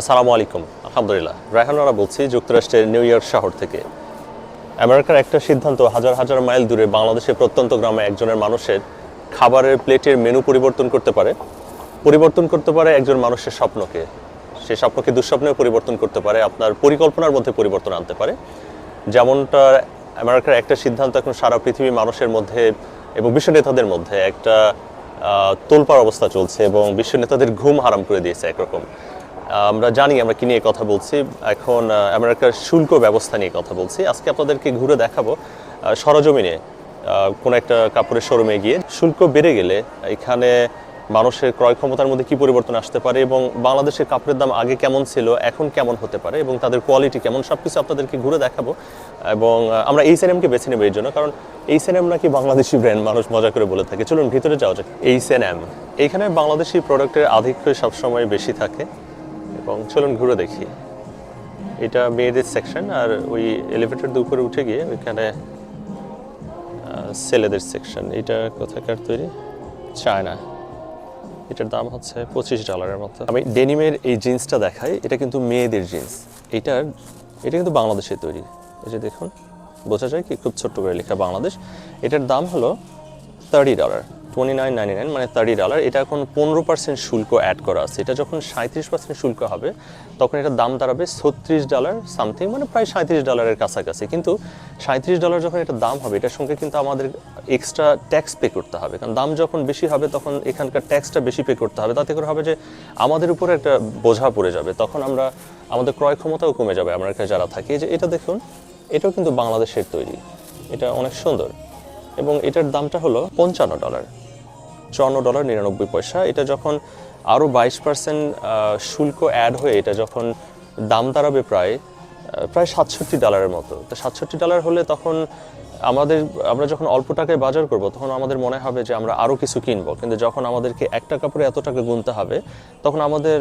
আসসালামু আলাইকুম। আলহামদুলিল্লাহ। রায়হানারা বলছি যুক্তরাষ্ট্রের নিউ ইয়র্ক শহর থেকে। আমেরিকার একটা সিদ্ধান্ত হাজার হাজার মাইল দূরে বাংলাদেশের প্রত্যন্ত গ্রামে একজনের মানুষের খাবারের প্লেটের মেনু পরিবর্তন করতে পারে। পরিবর্তন করতে পারে একজন মানুষের স্বপ্নকে। সে স্বপ্নকে দুঃস্বপ্নেও পরিবর্তন করতে পারে আপনার পরিকল্পনার মধ্যে পরিবর্তন আনতে পারে। যেমনটা আমেরিকার একটা সিদ্ধান্ত এখন সারা পৃথিবীর মানুষের মধ্যে এবং বিশ্ব নেতাদের মধ্যে একটা আহ, তোলপাড় অবস্থা চলছে এবং বিশ্ব নেতাদের ঘুম হারাম করে দিয়েছে একরকম। আমরা জানি, আমরা কি নিয়ে কথা বলছি। এখন আমেরিকার শুল্ক ব্যবস্থা নিয়ে কথা বলছি। আজকে আপনাদেরকে ঘুরে দেখাবো সরজমিনে কোনো একটা কাপড়ের শোরুমে গিয়ে। শুল্ক বেড়ে গেলে এখানে মানুষের ক্রয় ক্ষমতার মধ্যে কি পরিবর্তন আসতে পারে এবং বাংলাদেশের কাপড়ের দাম আগে কেমন ছিল, এখন কেমন হতে পারে এবং তাদের কোয়ালিটি কেমন সব কিছু আপনাদেরকে ঘুরে দেখাবো। এবং আমরা এই সিনেমকে বেছে নেব এই জন্য, কারণ এই সিনেম নাকি বাংলাদেশি ব্র্যান্ড মানুষ মজা করে বলে থাকে। চলুন, ভিতরে যাওয়া যাক। এই সিনেম এইখানে বাংলাদেশি প্রোডাক্টের আধিক্যই সবসময় বেশি থাকে। এবং চলুন ঘুরে দেখি। এটা মেয়েদের সেকশন আর ওই এলিভেটর দিয়ে উপরে উঠে গিয়ে ওইখানে ছেলেদের সেকশন এটা কোথাকার তৈরি? চায়না। এটার দাম হচ্ছে পঁচিশ ডলারের মতো। আমি ডেনিমের এই জিন্সটা দেখাই, এটা কিন্তু মেয়েদের জিন্স। এটার, এটা কিন্তু বাংলাদেশের তৈরি। এই যে দেখুন, বোঝা যায় কি? খুব ছোট্ট করে লেখা বাংলাদেশ। এটার দাম হলো thirty dollar twenty nine ninety nine মানে থার্টি ডলার এটা এখন পনেরো পার্সেন্ট শুল্ক অ্যাড করা আছে। এটা যখন সাঁত্রিশ পার্সেন্ট শুল্ক হবে, তখন এটার দাম দাঁড়াবে ছত্রিশ ডলার সামথিং মানে প্রায় সাঁত্রিশ ডলারের কাছাকাছি। কিন্তু সাঁত্রিশ ডলার যখন এটা দাম হবে, এটার সঙ্গে কিন্তু আমাদের এক্সট্রা ট্যাক্স পে করতে হবে। কারণ দাম যখন বেশি হবে, তখন এখানকার ট্যাক্সটা বেশি পে করতে হবে। তাতে করে হবে যে আমাদের উপরে একটা বোঝা পড়ে যাবে। তখন আমরা, আমাদের ক্রয় ক্ষমতাও কমে যাবে। আমরা যারা থাকি যে এটা দেখুন, এটাও কিন্তু বাংলাদেশের তৈরি। এটা অনেক সুন্দর। এবং এটার দামটা হলো পঞ্চান্ন ডলার। চুয়ান্ন ডলার নিরানব্বই পয়সা। এটা যখন আরও বাইশ পার্সেন্ট শুল্ক অ্যাড হয়ে এটা যখন দাম দাঁড়াবে প্রায় প্রায় সাতষট্টি ডলারের মতো। তো সাতষট্টি ডলার হলে তখন আমাদের, আমরা যখন অল্প টাকায় বাজার করব, তখন আমাদের মনে হবে যে আমরা আরও কিছু কিনবো। কিন্তু যখন আমাদেরকে একটা কাপড়ে এত টাকা গুনতে হবে, তখন আমাদের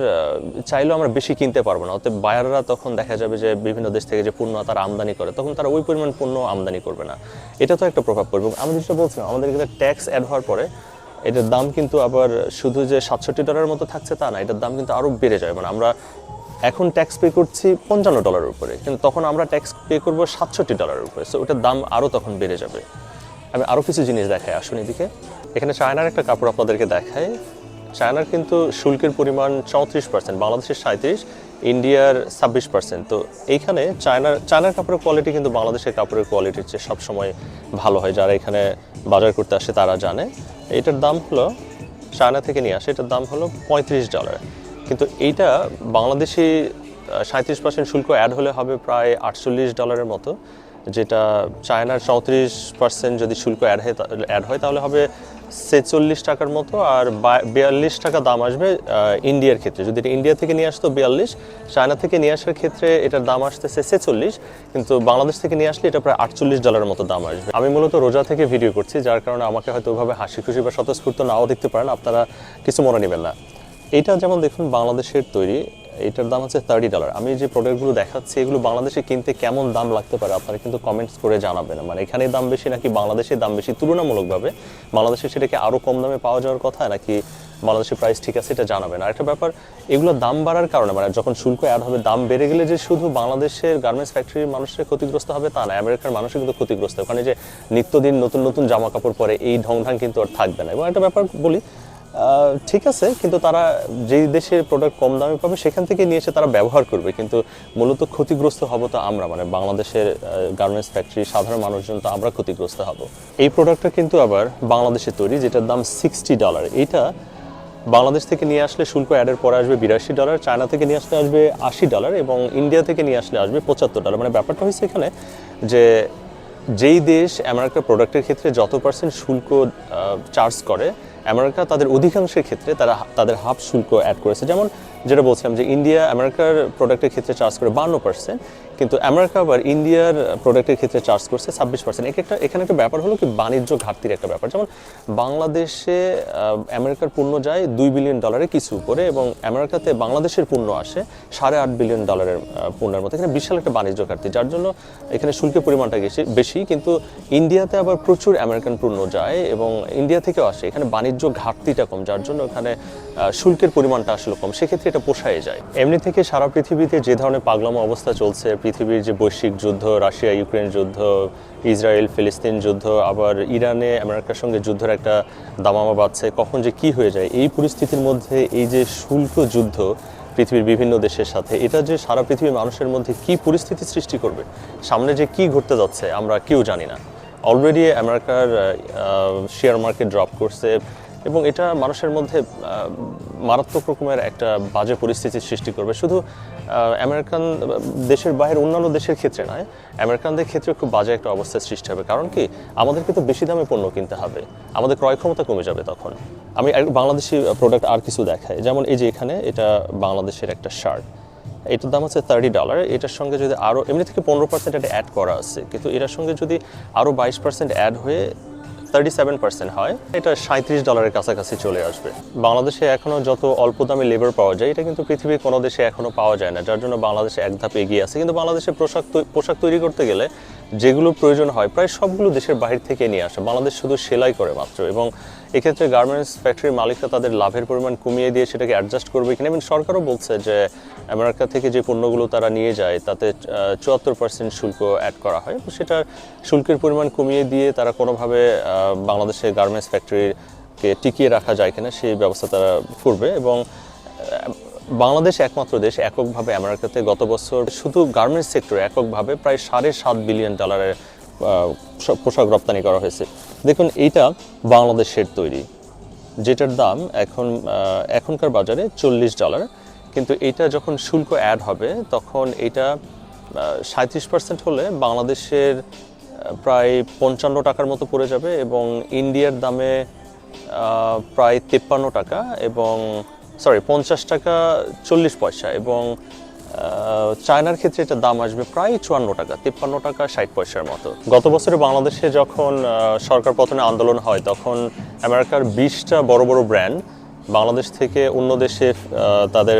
চাইলেও আমরা বেশি কিনতে পারব না। অতএব বায়াররা তখন দেখা যাবে যে বিভিন্ন দেশ থেকে যে পণ্য তারা আমদানি করে, তখন তারা ওই পরিমাণ পণ্য আমদানি করবে না। এটা তো একটা প্রভাব পড়বে। আমি যেটা বলছিলাম, আমাদের কিন্তু ট্যাক্স অ্যাড হওয়ার পরে এটার দাম কিন্তু আবার শুধু যে সাতষট্টি ডলারের মতো থাকছে তা না, এটার দাম কিন্তু আরও বেড়ে যায়। মানে আমরা এখন ট্যাক্স পে করছি পঞ্চান্ন ডলারের উপরে, কিন্তু তখন আমরা ট্যাক্স পে করব সাতষট্টি ডলারের উপরে সো ওটার দাম আরও তখন বেড়ে যাবে। আমি আরও কিছু জিনিস দেখাই, আসুন এদিকে। এখানে চায়নার একটা কাপড় আপনাদেরকে দেখাই। চায়নার কিন্তু শুল্কের পরিমাণ চৌত্রিশ পার্সেন্ট বাংলাদেশের সাঁত্রিশ ইন্ডিয়ার ছাব্বিশ পার্সেন্ট তো এইখানে চায়নার চায়নার কাপড়ের কোয়ালিটি কিন্তু বাংলাদেশের কাপড়ের কোয়ালিটির চেয়ে সবসময় ভালো হয়। যারা এখানে বাজার করতে আসে তারা জানে। এটার দাম হলো চায়না থেকে নিয়ে আসে, এটার দাম হলো পঁয়ত্রিশ ডলার কিন্তু এইটা বাংলাদেশে সাঁত্রিশ পার্সেন্ট শুল্ক অ্যাড হলে হবে প্রায় আটচল্লিশ ডলারের মতো, যেটা চায়নার চৌত্রিশ পার্সেন্ট যদি শুল্ক অ্যাড হয় অ্যাড হয়, তাহলে হবে ছেচল্লিশ টাকার মতো, আর বিয়াল্লিশ টাকা দাম আসবে ইন্ডিয়ার ক্ষেত্রে। যদি এটা ইন্ডিয়া থেকে নিয়ে আসতো বিয়াল্লিশ, চায়না থেকে নিয়ে আসার ক্ষেত্রে এটার দাম আসতেছে ছেচল্লিশ, কিন্তু বাংলাদেশ থেকে নিয়ে আসলে এটা প্রায় আটচল্লিশ ডলারের মতো দাম আসবে। আমি মূলত রোজা থেকে ভিডিও করছি, যার কারণে আমাকে হয়তো ওভাবে হাসি খুশি বা স্বতঃস্ফূর্ত নাও দেখতে পারেন, আপনারা কিছু মনে নেবেন না। এইটা যেমন দেখুন বাংলাদেশের তৈরি, এটার দাম হচ্ছে থার্টি ডলার আমি যে প্রোডাক্টগুলো দেখাচ্ছি, এগুলো বাংলাদেশে কিনতে কেমন দাম লাগতে পারে আপনারা কিন্তু কমেন্টস করে জানাবেন। মানে এখানে দাম বেশি নাকি বাংলাদেশে দাম বেশি? তুলনামূলকভাবে বাংলাদেশে সেটাকে আরও কম দামে পাওয়া যাওয়ার কথা নাকি বাংলাদেশের প্রাইস ঠিক আছে, এটা জানাবেন। আর একটা ব্যাপার, এগুলো দাম বাড়ার কারণে মানে যখন শুল্ক অ্যাড হবে, দাম বেড়ে গেলে যে শুধু বাংলাদেশের গার্মেন্টস ফ্যাক্টরির মানুষের ক্ষতিগ্রস্ত হবে তা না আমেরিকার মানুষও কিন্তু ক্ষতিগ্রস্ত। ওখানে যে নিত্যদিন নতুন নতুন জামা কাপড় পরে এই ঢং ঢাং কিন্তু আর থাকবে না। এবং একটা ব্যাপার বলি ঠিক আছে, কিন্তু তারা যেই দেশের প্রোডাক্ট কম দামে পাবে, সেখান থেকে নিয়ে এসে তারা ব্যবহার করবে। কিন্তু মূলত ক্ষতিগ্রস্ত হব তো আমরা মানে বাংলাদেশের গার্মেন্টস ফ্যাক্টরি সাধারণ মানুষজন তো আমরা ক্ষতিগ্রস্ত হব। এই প্রোডাক্টটা কিন্তু আবার বাংলাদেশে তৈরি, যেটার দাম সিক্সটি ডলার এটা বাংলাদেশ থেকে নিয়ে আসলে শুল্ক অ্যাডের পরে আসবে বিরাশি ডলার চায়না থেকে নিয়ে আসলে আসবে আশি ডলার এবং ইন্ডিয়া থেকে নিয়ে আসলে আসবে পঁচাত্তর ডলার মানে ব্যাপারটা হয়েছে এখানে যে যেই দেশ আমেরিকার প্রোডাক্টের ক্ষেত্রে যত পার্সেন্ট শুল্ক চার্জ করে, আমেরিকা তাদের অধিকাংশের ক্ষেত্রে তারা তাদের হাফ শুল্ক অ্যাড করেছে। যেমন যেটা বলছিলাম যে ইন্ডিয়া আমেরিকার প্রোডাক্টের ক্ষেত্রে চার্জ করে বান্ন পার্সেন্ট কিন্তু আমেরিকা আবার ইন্ডিয়ার প্রোডাক্টের ক্ষেত্রে চার্জ করছে ছাব্বিশ পার্সেন্ট একটা, এখানে একটা ব্যাপার হলো কি, বাণিজ্য ঘাটতির একটা ব্যাপার। যেমন বাংলাদেশে আমেরিকার পণ্য যায় দুই বিলিয়ন ডলারের কিছু উপরে এবং আমেরিকাতে বাংলাদেশের পণ্য আসে সাড়ে আট বিলিয়ন ডলারের পণ্যের মতো এখানে বিশাল একটা বাণিজ্য ঘাটতি, যার জন্য এখানে শুল্কের পরিমাণটা বেশি বেশি। কিন্তু ইন্ডিয়াতে আবার প্রচুর আমেরিকান পণ্য যায় এবং ইন্ডিয়া থেকেও আসে। এখানে বাণিজ্য ঘাটতিটা কম, যার জন্য এখানে শুল্কের পরিমাণটা আসলে কম। সেক্ষেত্রে এটা পোষায় যায়। এমনি থেকে সারা পৃথিবীতে যে ধরনের পাগলামো অবস্থা চলছে পৃথিবীর যে বৈশ্বিক যুদ্ধ, রাশিয়া, ইউক্রেন যুদ্ধ, ইসরায়েল, ফিলিস্তিন যুদ্ধ, আবার ইরানে আমেরিকার সঙ্গে যুদ্ধের একটা দামামা বাড়ছে কখন যে কি হয়ে যায়, এই পরিস্থিতির মধ্যে এই যে শুল্ক যুদ্ধ পৃথিবীর বিভিন্ন দেশের সাথে, এটা যে সারা পৃথিবীর মানুষের মধ্যে কি পরিস্থিতি সৃষ্টি করবে, সামনে যে কি ঘটতে যাচ্ছে, আমরা কেউ জানি না। অলরেডি আমেরিকার শেয়ার মার্কেট ড্রপ করছে এবং এটা মানুষের মধ্যে মারাত্মক রকমের একটা বাজে পরিস্থিতির সৃষ্টি করবে। শুধু আমেরিকান, দেশের বাইরের অন্যান্য দেশের ক্ষেত্রে নয়, আমেরিকানদের ক্ষেত্রে খুব বাজে একটা অবস্থার সৃষ্টি হবে। কারণ কি? আমাদেরকে তো বেশি দামে পণ্য কিনতে হবে। আমাদের ক্রয় ক্ষমতা কমে যাবে তখন। আমি বাংলাদেশি প্রোডাক্ট আর কিছু দেখাই। যেমন এই যে এখানে, এটা বাংলাদেশের একটা শার্ট এটার দাম হচ্ছে থার্টি ডলার এটার সঙ্গে যদি আরও এমনি থেকে পনেরো পার্সেন্ট এটা অ্যাড করা আছে। কিন্তু এটার সঙ্গে যদি আরও বাইশ পার্সেন্ট অ্যাড হয়ে থার্টি সেভেন পার্সেন্ট হয়। এটা সাঁত্রিশ ডলারের কাছাকাছি চলে আসবে। বাংলাদেশে এখনও যত অল্প দামে লেবার পাওয়া যায়, এটা কিন্তু পৃথিবীর কোনো দেশে এখনও পাওয়া যায় না, যার জন্য বাংলাদেশে এক ধাপ এগিয়ে আছে। কিন্তু বাংলাদেশে পোশাক পোশাক তৈরি করতে গেলে যেগুলো প্রয়োজন হয়, প্রায় সবগুলো দেশের বাহির থেকে নিয়ে আসে। বাংলাদেশ শুধু সেলাই করে মাত্র এবং এক্ষেত্রে গার্মেন্টস ফ্যাক্টরির মালিকরা তাদের লাভের পরিমাণ কমিয়ে দিয়ে সেটাকে অ্যাডজাস্ট করবে কিনা? এবং সরকারও বলছে যে আমেরিকা থেকে যে পণ্যগুলো তারা নিয়ে যায়, তাতে চুয়াত্তর পার্সেন্ট শুল্ক অ্যাড করা হয়। সেটার শুল্কের পরিমাণ কমিয়ে দিয়ে তারা কোনোভাবে বাংলাদেশের গার্মেন্টস ফ্যাক্টরিকে টিকিয়ে রাখা যায় কিনা, সেই ব্যবস্থা তারা করবে এবং বাংলাদেশ একমাত্র দেশ এককভাবে আমেরিকাতে গত বছর শুধু গার্মেন্টস সেক্টরে এককভাবে প্রায় সাড়ে সাত বিলিয়ন ডলারের পোশাক রপ্তানি করা হয়েছে। দেখুন, এইটা বাংলাদেশের তৈরি। যেটার দাম এখন এখনকার বাজারে চল্লিশ ডলার কিন্তু এটা যখন শুল্ক অ্যাড হবে, তখন এটা সাঁত্রিশ পার্সেন্ট হলে বাংলাদেশের প্রায় পঞ্চান্ন টাকার মতো পড়ে যাবে এবং ইন্ডিয়ার দামে প্রায় তেপ্পান্ন টাকা এবং সরি পঞ্চাশ টাকা চল্লিশ পয়সা এবং চায়নার ক্ষেত্রে এটা দাম আসবে প্রায় চুয়ান্ন টাকা, তিপ্পান্ন টাকা ষাট পয়সার মতো। গত বছরে বাংলাদেশে যখন সরকার পতনে আন্দোলন হয়, তখন আমেরিকার বিশটা বড় বড় ব্র্যান্ড বাংলাদেশ থেকে অন্য দেশে তাদের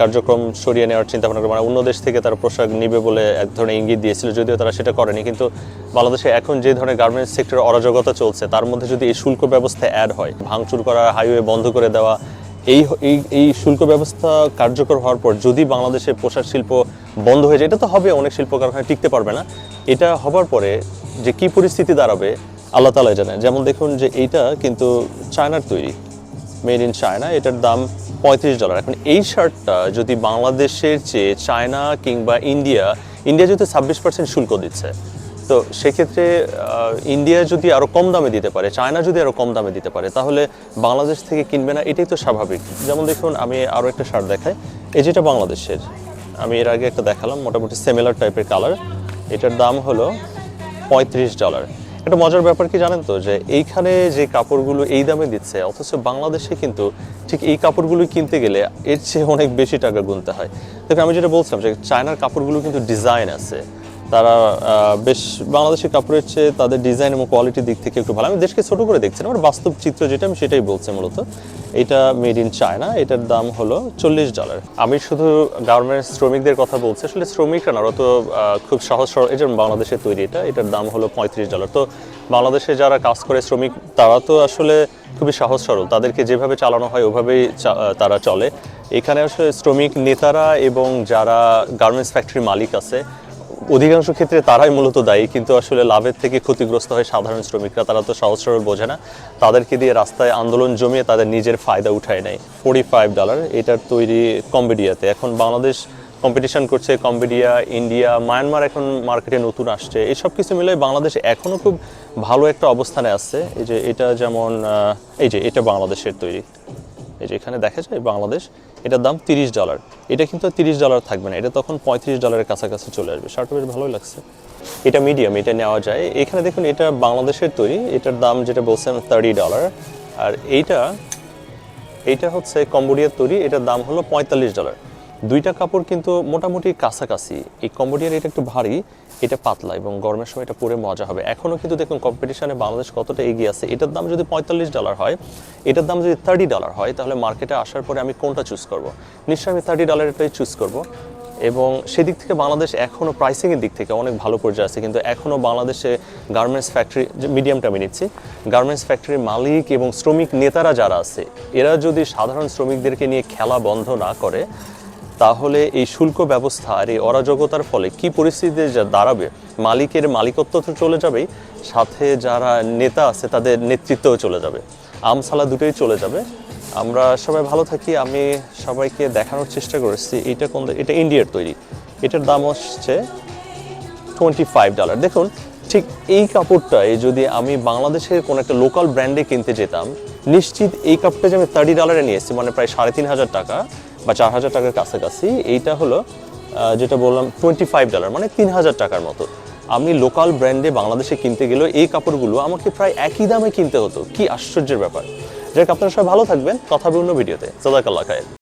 কার্যক্রম সরিয়ে নেওয়ার চিন্তা ভাবনা মানে অন্য দেশ থেকে তারা পোশাক নিবে বলে এক ধরনের ইঙ্গিত দিয়েছিল, যদিও তারা সেটা করেনি, কিন্তু বাংলাদেশে এখন যে ধরনের গার্মেন্টস সেক্টরে অরাজকতা চলছে, তার মধ্যে যদি এই শুল্ক ব্যবস্থা অ্যাড হয়, ভাঙচুর করা হাইওয়ে বন্ধ করে দেওয়া এই এই এই শুল্ক ব্যবস্থা কার্যকর হওয়ার পর যদি বাংলাদেশে পোশাক শিল্প বন্ধ হয়ে যায়, এটা তো হবে, অনেক শিল্প কারখানা টিকতে পারবে না। এটা হবার পরে যে কি পরিস্থিতি দাঁড়াবে, আল্লাহ তালা জানে যেমন দেখুন যে এইটা কিন্তু চায়নার তৈরি, মেড ইন চায়না, এটার দাম পঁয়ত্রিশ ডলার। এখন এই শার্টটা যদি বাংলাদেশের চেয়ে চায়না কিংবা ইন্ডিয়া ইন্ডিয়া যদি ছাব্বিশ পার্সেন্ট শুল্ক দিচ্ছে তো সেক্ষেত্রে ইন্ডিয়া যদি আরও কম দামে দিতে পারে চায়না যদি আরও কম দামে দিতে পারে, তাহলে বাংলাদেশ থেকে কিনবে না, এটাই তো স্বাভাবিক। যেমন দেখুন, আমি আরও একটা শার্ট দেখাই। এই যেটা বাংলাদেশের, আমি এর আগে একটা দেখালাম, মোটামুটি সিমিলার টাইপের কালার এটার দাম হলো পঁয়ত্রিশ ডলার একটা মজার ব্যাপার কি জানেন তো, যে এইখানে যে কাপড়গুলো এই দামে দিচ্ছে, অথচ বাংলাদেশে কিন্তু ঠিক এই কাপড়গুলো কিনতে গেলে এর চেয়ে অনেক বেশি টাকা গুনতে হয়। দেখুন, আমি যেটা বলছিলাম যে চায়নার কাপড়গুলো কিন্তু ডিজাইন আছে। তারা বেশ বাংলাদেশের কাপড়ের চেয়ে তাদের ডিজাইন এবং কোয়ালিটির দিক থেকে একটু ভালো। আমি দেশকে ছোটো করে দেখছি আমার বাস্তব চিত্র যেটা আমি সেটাই বলছি মূলত। এটা মেড ইন চায়না এটার দাম হলো চল্লিশ ডলার আমি শুধু গার্মেন্টস শ্রমিকদের কথা বলছি, আসলে শ্রমিকরা না তো খুব সহজ সরল যেমন বাংলাদেশে তৈরি এটা, এটার দাম হলো পঁয়ত্রিশ ডলার তো বাংলাদেশে যারা কাজ করে শ্রমিক, তারা তো আসলে খুবই সহজ সরল, তাদেরকে যেভাবে চালানো হয় ওভাবেই তারা চলে। এখানে আসলে শ্রমিক নেতারা এবং যারা গার্মেন্টস ফ্যাক্টরির মালিক আছে অধিকাংশ ক্ষেত্রে তারাই মূলত দায়ী, কিন্তু আসলে লাভের থেকে ক্ষতিগ্রস্ত হয় সাধারণ শ্রমিকরা। তারা তো সহজ সরল বোঝে না। তাদেরকে দিয়ে রাস্তায় আন্দোলন জমিয়ে তাদের নিজের ফায়দা উঠায় নেয়। ফোর্টি ফাইভ ডলার এটার তৈরি কম্বোডিয়াতে। এখন বাংলাদেশ কম্পিটিশন করছে, কম্বোডিয়া, ইন্ডিয়া মায়ানমার এখন মার্কেটে নতুন আসছে। এসব কিছু মিলে বাংলাদেশ এখনও খুব ভালো একটা অবস্থানে আসছে এই যে এটা যেমন এই যে এটা বাংলাদেশের তৈরি। এই যে এখানে দেখা যায় বাংলাদেশ, এটার দাম তিরিশ ডলার এটা কিন্তু তিরিশ ডলার থাকবে না, এটা তখন পঁয়ত্রিশ ডলারের কাছাকাছি চলে আসবে। শার্টটা বেশ ভালোই লাগছে। এটা মিডিয়াম এটা নেওয়া যায়। এখানে দেখুন, এটা বাংলাদেশের তৈরি, এটার দাম যেটা বলছেন থার্টি ডলার আর এইটা এইটা হচ্ছে কম্বোডিয়ার তৈরি, এটার দাম হলো পঁয়তাল্লিশ ডলার দুইটা কাপড় কিন্তু মোটামুটি কাছাকাছি। এই কম্বোডিয়ার এটা একটু ভারী, এটা পাতলা এবং গরমের সময় এটা পরে মজা হবে। এখনও কিন্তু দেখুন কম্পিটিশনে বাংলাদেশ কতটা এগিয়ে আছে, এটার দাম যদি পঁয়তাল্লিশ ডলার হয়, এটার দাম যদি থার্টি ডলার হয়, তাহলে মার্কেটে আসার পরে আমি কোনটা চুজ করব? নিশ্চয়ই আমি থার্টি ডলারটাই চুজ করব। এবং সেদিক থেকে বাংলাদেশ এখনও প্রাইসিংয়ের দিক থেকে অনেক ভালো পর্যায়ে আছে, কিন্তু এখনও বাংলাদেশে গার্মেন্টস ফ্যাক্টরি মিডিয়ামটা আমি নিচ্ছি গার্মেন্টস ফ্যাক্টরির মালিক এবং শ্রমিক নেতারা যারা আছে, এরা যদি সাধারণ শ্রমিকদেরকে নিয়ে খেলা বন্ধ না করে তাহলে এই শুল্ক ব্যবস্থা আর এই অরাজকতার ফলে কি পরিস্থিতিতে যা দাঁড়াবে? মালিকের মালিকত্ব তো চলে যাবেই, সাথে যারা নেতা আছে তাদের নেতৃত্বও চলে যাবে। আমসালা দুটোই চলে যাবে। আমরা সবাই ভালো থাকি, আমি সবাইকে দেখানোর চেষ্টা করেছি, এটা কোন এটা ইন্ডিয়ার তৈরি। এটার দাম হচ্ছে টোয়েন্টি ফাইভ ডলার দেখুন, ঠিক এই কাপড়টাই যদি আমি বাংলাদেশের কোনো একটা লোকাল ব্র্যান্ডে কিনতে যেতাম, নিশ্চিত এই কাপড়টা যে আমি থার্টি ডলারে নিয়ে এসেছি মানে প্রায় সাড়ে তিন হাজার টাকা বা চার হাজার টাকার কাছাকাছি, এইটা হলো যেটা বললাম টোয়েন্টি ফাইভ ডলার মানে তিন হাজার টাকার মতো। আমি লোকাল ব্র্যান্ডে বাংলাদেশে কিনতে গেলেও এই কাপড়গুলো আমাকে প্রায় একই দামে কিনতে হতো। কি আশ্চর্যের ব্যাপার। যাক আপনারা সবাই ভালো থাকবেন। কথা বলুন অন্য ভিডিওতে। সদাকাল্লা খায়